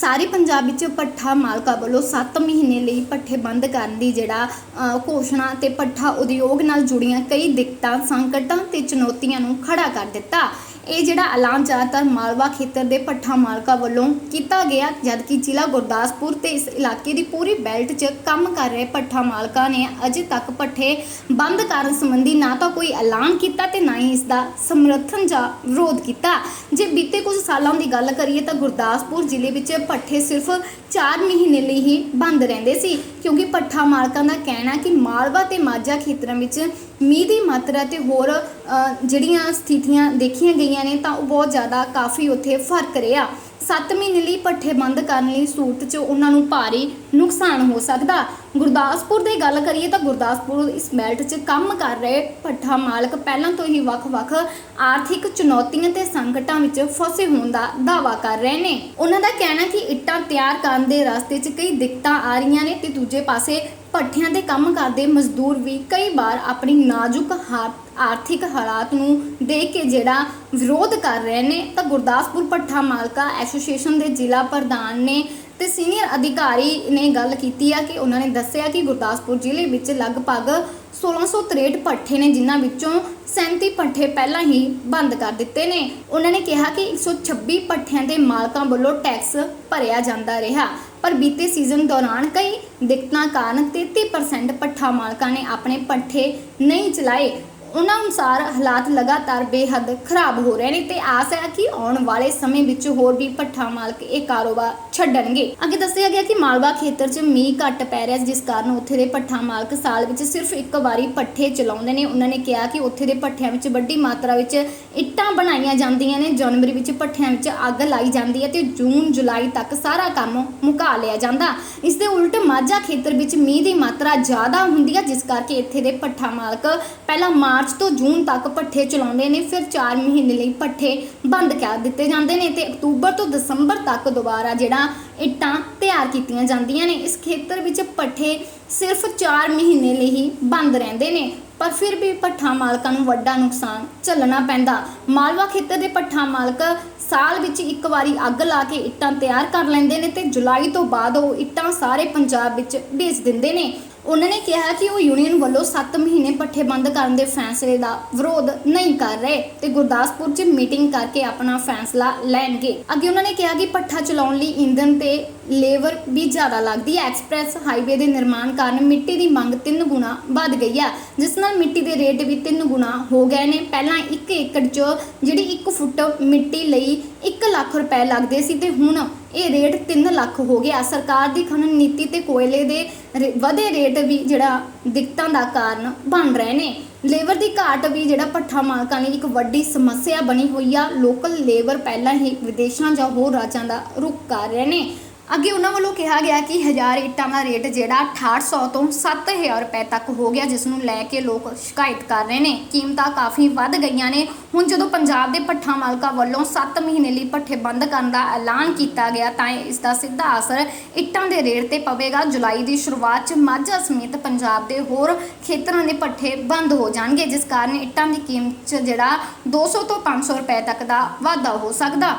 ਸਾਰੇ ਪੰਜਾਬ ਵਿੱਚ ਪੱਠਾ ਮਾਲਕਾਂ ਵੱਲੋਂ 7 ਮਹੀਨੇ ਲਈ ਪੱਠੇ ਬੰਦ ਕਰਨ ਦੀ ਜਿਹੜਾ ਅ, ਘੋਸ਼ਣਾ ਤੇ ਪੱਠਾ ਉਦਯੋਗ ਨਾਲ ਜੁੜੀਆਂ ਕਈ ਦਿੱਕਤਾਂ ਸੰਕਟਾਂ ਤੇ ਚੁਣੌਤੀਆਂ ਨੂੰ ਖੜਾ ਕਰ ਦਿੱਤਾ। ਇਹ ਜਿਹੜਾ ਐਲਾਨ ਜ਼ਿਆਦਾਤਰ ਮਾਲਵਾ ਖੇਤਰ ਦੇ ਪੱਠਾ ਮਾਲਕਾਂ ਵੱਲੋਂ ਕੀਤਾ ਗਿਆ, ਜਦਕਿ ਜ਼ਿਲ੍ਹਾ ਗੁਰਦਾਸਪੁਰ ਤੇ ਇਸ ਇਲਾਕੇ ਦੀ ਪੂਰੀ ਬੈਲਟ 'ਚ ਕੰਮ ਕਰ ਰਹੇ ਪੱਠਾ ਮਾਲਕਾਂ ਨੇ ਅਜੇ ਤੱਕ ਪੱਠੇ ਬੰਦ ਕਰਨ ਸੰਬੰਧੀ ਨਾ ਤਾਂ ਕੋਈ ਐਲਾਨ ਕੀਤਾ ਤੇ ਨਾ ਹੀ ਇਸ ਦਾ ਸਮਰਥਨ ਜਾਂ ਵਿਰੋਧ ਕੀਤਾ। ਜੇ ਬੀਤੇ ਕੁਝ ਸਾਲਾਂ ਦੀ ਗੱਲ ਕਰੀਏ ਤਾਂ ਗੁਰਦਾਸਪੁਰ ਜ਼ਿਲ੍ਹੇ ਵਿੱਚ ਪੱਠੇ ਸਿਰਫ 4 ਮਹੀਨੇ ਲਈ ਹੀ ਬੰਦ ਰਹਿੰਦੇ ਸੀ, ਕਿਉਂਕਿ ਪੱਠਾ ਮਾਲਕਾਂ ਦਾ ਕਹਿਣਾ ਕਿ ਮਾਲਵਾ ਤੇ ਮਾਝਾ ਖੇਤਰਾਂ ਵਿੱਚ ਮੀਂਹ ਦੀ ਮਾਤਰਾ ਤੇ ਹੋਰ ਜਿਹੜੀਆਂ ਸਥਿਤੀਆਂ ਦੇਖੀਆਂ ਗਈਆਂ ਨੇ, ਤਾਂ ਉਹ ਬਹੁਤ ਜ਼ਿਆਦਾ ਕਾਫੀ ਉੱਥੇ ਫ਼ਰਕ ਰਿਹਾ। 7 ਮਹੀਨੇ ਲਈ ਪੱਠੇ ਬੰਦ ਕਰਨ ਲਈ ਸੂਰਤ 'ਚ ਉਹਨਾਂ ਨੂੰ ਭਾਰੀ ਨੁਕਸਾਨ ਹੋ ਸਕਦਾ। ਗੁਰਦਾਸਪੁਰ ਦੀ ਗੱਲ ਕਰੀਏ ਤਾਂ ਗੁਰਦਾਸਪੁਰ ਇਸ ਬੈਲਟ 'ਚ ਕੰਮ ਕਰ ਰਹੇ ਭੱਠਾ ਮਾਲਕ ਪਹਿਲਾਂ ਤੋਂ ਹੀ ਵੱਖ-ਵੱਖ ਆਰਥਿਕ ਚੁਣੌਤੀਆਂ ਤੇ ਸੰਕਟਾਂ ਵਿੱਚ ਫਸੇ ਹੋਣ ਦਾ ਦਾਅਵਾ ਕਰ ਰਹੇ ਨੇ। ਉਹਨਾਂ ਦਾ ਕਹਿਣਾ ਕਿ ਇੱਟਾਂ ਤਿਆਰ ਕਰਨ ਦੇ ਰਸਤੇ 'ਚ ਕਈ ਦਿੱਕਤਾਂ ਆ ਰਹੀਆਂ ਨੇ ਤੇ ਦੂਜੇ ਪਾਸੇ ਭੱਠਿਆਂ ਤੇ ਕੰਮ ਕਰਦੇ ਮਜ਼ਦੂਰ ਵੀ ਕਈ ਵਾਰ ਆਪਣੀ ਨਾਜ਼ੁਕ ਹਾ- ਆਰਥਿਕ ਹਾਲਾਤ ਨੂੰ ਦੇਖ ਕੇ ਜਿਹੜਾ ਵਿਰੋਧ ਕਰ ਰਹੇ ਨੇ। ਤਾਂ ਗੁਰਦਾਸਪੁਰ ਭੱਠਾ ਮਾਲਕਾ ਐਸੋਸੀਏਸ਼ਨ ਦੇ ਜ਼ਿਲ੍ਹਾ ਪ੍ਰਧਾਨ ਨੇ ਤੇ ਸੀਨੀਅਰ ਅਧਿਕਾਰੀ ਨੇ ਗੱਲ ਕੀਤੀ ਆ ਕਿ ਉਹਨਾਂ ਨੇ ਦੱਸਿਆ ਕਿ ਗੁਰਦਾਸਪੁਰ ਜ਼ਿਲ੍ਹੇ ਵਿੱਚ ਲਗਭਗ 1663 ਪੱਠੇ ਨੇ, ਜਿਨ੍ਹਾਂ ਵਿੱਚੋਂ 37 ਪੱਠੇ ਪਹਿਲਾਂ ਹੀ ਬੰਦ ਕਰ ਦਿੱਤੇ ਨੇ। ਉਹਨਾਂ ਨੇ ਕਿਹਾ ਕਿ 126 ਪੱਠਿਆਂ ਦੇ ਮਾਲਕਾਂ ਵੱਲੋਂ ਟੈਕਸ ਭਰਿਆ ਜਾਂਦਾ ਰਿਹਾ, ਪਰ ਬੀਤੇ ਸੀਜ਼ਨ ਦੌਰਾਨ ਕਈ ਦਿੱਕਤਾਂ ਕਾਰਨ 33% ਪੱਠਾ ਮਾਲਕਾਂ ਨੇ ਆਪਣੇ ਪੱਠੇ ਨਹੀਂ ਚਲਾਏ। ਉਹਨਾਂ ਅਨੁਸਾਰ ਹਾਲਾਤ ਲਗਾਤਾਰ ਬੇਹੱਦ ਖਰਾਬ ਹੋ ਰਹੇ ਨੇ ਤੇ ਆਸ ਹੈ ਕਿ ਆਉਣ ਵਾਲੇ ਸਮੇਂ ਵਿੱਚ ਹੋਰ ਵੀ ਭੱਠਾ ਮਾਲਕ ਇਹ ਕਾਰੋਬਾਰ ਛੱਡਣਗੇ। ਅੱਗੇ ਦੱਸਿਆ ਗਿਆ ਕਿ ਮਾਲਵਾ ਖੇਤਰ 'ਚ ਮੀਂਹ ਘੱਟ ਪੈ ਰਿਹਾ ਜਿਸ ਕਾਰਨ ਉੱਥੇ ਦੇ ਭੱਠਾ ਮਾਲਕ ਸਾਲ ਵਿੱਚ ਸਿਰਫ ਇੱਕ ਵਾਰੀ ਪੱਠੇ ਚਲਾਉਂਦੇ ਨੇ। ਉਹਨਾਂ ਨੇ ਕਿਹਾ ਕਿ ਉੱਥੇ ਦੇ ਪੱਠਿਆਂ ਵਿੱਚ ਵੱਡੀ ਮਾਤਰਾ ਵਿੱਚ ਇੱਟਾਂ ਬਣਾਈਆਂ ਜਾਂਦੀਆਂ ਨੇ। ਜਨਵਰੀ ਵਿੱਚ ਪੱਠਿਆਂ ਵਿੱਚ ਅੱਗ ਲਾਈ ਜਾਂਦੀ ਹੈ ਤੇ ਜੂਨ, ਜੁਲਾਈ ਤੱਕ ਸਾਰਾ ਕੰਮ ਮੁਕਾ ਲਿਆ ਜਾਂਦਾ। ਇਸ ਦੇ ਉਲਟ ਮਾਝਾ ਖੇਤਰ ਵਿੱਚ ਮੀਂਹ ਦੀ ਮਾਤਰਾ ਜ਼ਿਆਦਾ ਹੁੰਦੀ ਹੈ, ਜਿਸ ਕਰਕੇ ਇੱਥੇ ਦੇ ਪੱਠਾ ਮਾਲਕ ਪਹਿਲਾਂ ਮਾਰਚ ਤੋਂ ਜੂਨ ਤੱਕ ਪੱਠੇ ਚਲਾਉਂਦੇ ਨੇ, ਫਿਰ 4 ਮਹੀਨੇ ਲਈ ਪੱਠੇ ਬੰਦ ਕਰ ਦਿੱਤੇ ਜਾਂਦੇ ਨੇ ਤੇ ਅਕਤੂਬਰ ਤੋਂ ਦਸੰਬਰ ਤੱਕ ਦੁਬਾਰਾ ਜਿਹੜਾ ਇੱਟਾਂ ਤਿਆਰ ਕੀਤੀਆਂ ਜਾਂਦੀਆਂ ਨੇ। ਇਸ ਖੇਤਰ ਵਿੱਚ ਪੱਠੇ ਸਿਰਫ 4 ਮਹੀਨੇ ਲਈ ਹੀ ਬੰਦ ਰਹਿੰਦੇ ਨੇ, ਪਰ ਫਿਰ ਵੀ ਪੱਠਾ ਮਾਲਕਾਂ ਨੂੰ ਵੱਡਾ ਨੁਕਸਾਨ ਝੱਲਣਾ ਪੈਂਦਾ। ਮਾਲਵਾ ਖੇਤਰ ਦੇ ਪੱਠਾ ਮਾਲਕ ਸਾਲ ਵਿੱਚ ਇੱਕ ਵਾਰੀ ਅੱਗ ਲਾ ਕੇ ਇੱਟਾਂ ਤਿਆਰ ਕਰ ਲੈਂਦੇ ਨੇ ਤੇ ਜੁਲਾਈ ਤੋਂ ਬਾਅਦ ਉਹ ਇੱਟਾਂ ਸਾਰੇ ਪੰਜਾਬ ਵਿੱਚ ਵੇਚ ਦਿੰਦੇ ਨੇ। ਉਹਨਾਂ ਨੇ ਕਿਹਾ ਕਿ ਉਹ ਯੂਨੀਅਨ ਵੱਲੋਂ 7 ਮਹੀਨੇ ਪੱਠੇ ਬੰਦ ਕਰਨ ਦੇ ਫੈਸਲੇ ਦਾ ਵਿਰੋਧ ਨਹੀਂ ਕਰ ਰਹੇ ਤੇ ਗੁਰਦਾਸਪੁਰ 'ਚ ਮੀਟਿੰਗ ਕਰਕੇ ਆਪਣਾ ਫੈਸਲਾ ਲੈਣਗੇ। ਅੱਗੇ ਉਹਨਾਂ ਨੇ ਕਿਹਾ ਕਿ ਪੱਠਾ ਚਲਾਉਣ ਲਈ ਈਂਧਨ ਤੇ ਲੇਬਰ ਵੀ ਜ਼ਿਆਦਾ ਲੱਗਦੀ ਹੈ। ਐਕਸਪ੍ਰੈਸ ਹਾਈਵੇ ਦੇ ਨਿਰਮਾਣ ਕਾਰਨ ਮਿੱਟੀ ਦੀ ਮੰਗ 3 ਗੁਣਾ ਵੱਧ ਗਈ ਹੈ, ਜਿਸ ਨਾਲ ਮਿੱਟੀ ਦੇ ਰੇਟ ਵੀ 3 ਗੁਣਾ ਹੋ ਗਏ ਨੇ। ਪਹਿਲਾਂ 1 ਏਕੜ 'ਚ ਜਿਹੜੀ 1 ਫੁੱਟ ਮਿੱਟੀ ਲਈ 1 ਲੱਖ ਰੁਪਏ ਲੱਗਦੇ ਸੀ ਤੇ ਹੁਣ ਇਹ ਰੇਟ 3 ਲੱਖ ਹੋ ਗਿਆ। ਸਰਕਾਰ ਦੀ ਖਨਨ ਨੀਤੀ ਤੇ ਕੋਇਲੇ ਦੇ ਰੇ- ਵਧੇ ਰੇਟ ਵੀ ਜਿਹੜਾ ਦਿੱਕਤਾਂ ਦਾ ਕਾਰਨ ਬਣ ਰਹੇ ਨੇ। ਲੇਬਰ ਦੀ ਘਾਟ ਵੀ ਜਿਹੜਾ ਪੱਠਾ ਮਾਲਕਾਂ ਲਈ ਇੱਕ ਵੱਡੀ ਸਮੱਸਿਆ ਬਣੀ ਹੋਈ ਆ। ਲੋਕਲ ਲੇਬਰ ਪਹਿਲਾਂ ਹੀ ਵਿਦੇਸ਼ਾਂ ਜਾਂ ਹੋਰ ਰਾਜਾਂ ਦਾ ਰੁਖ ਕਰ ਰਹੇ ਨੇ। ਅੱਗੇ ਉਹਨਾਂ ਵੱਲੋਂ ਕਿਹਾ ਗਿਆ ਕਿ 1000 ਇੱਟਾਂ ਦਾ ਰੇਟ ਜਿਹੜਾ 6800 ਤੋਂ 7000 ਰੁਪਏ ਤੱਕ ਹੋ ਗਿਆ, ਜਿਸ ਨੂੰ ਲੈ ਕੇ ਲੋਕ ਸ਼ਿਕਾਇਤ ਕਰ ਰਹੇ ਨੇ। ਕੀਮਤਾਂ ਕਾਫੀ ਵੱਧ ਗਈਆਂ ਨੇ। ਹੁਣ ਜਦੋਂ ਪੰਜਾਬ ਦੇ ਪੱਠਾ ਮਾਲਕਾਂ ਵੱਲੋਂ 7 ਮਹੀਨੇ ਲਈ ਭੱਠੇ ਬੰਦ ਕਰਨ ਦਾ ਐਲਾਨ ਕੀਤਾ ਗਿਆ, ਤਾਂ ਇਸ ਦਾ ਸਿੱਧਾ ਅਸਰ ਇੱਟਾਂ ਦੇ ਰੇਟ ਤੇ ਪਵੇਗਾ। ਜੁਲਾਈ ਦੀ ਸ਼ੁਰੂਆਤ 'ਚ ਮਾਝਾ ਸਮੇਤ ਪੰਜਾਬ ਦੇ ਹੋਰ ਖੇਤਰਾਂ ਦੇ ਭੱਠੇ ਬੰਦ ਹੋ ਜਾਣਗੇ, ਜਿਸ ਕਾਰਨ ਇੱਟਾਂ ਦੀ ਕੀਮਤ 'ਚ ਜਿਹੜਾ 200 ਤੋਂ 500 ਰੁਪਏ ਤੱਕ ਦਾ ਵਾਧਾ ਹੋ ਸਕਦਾ।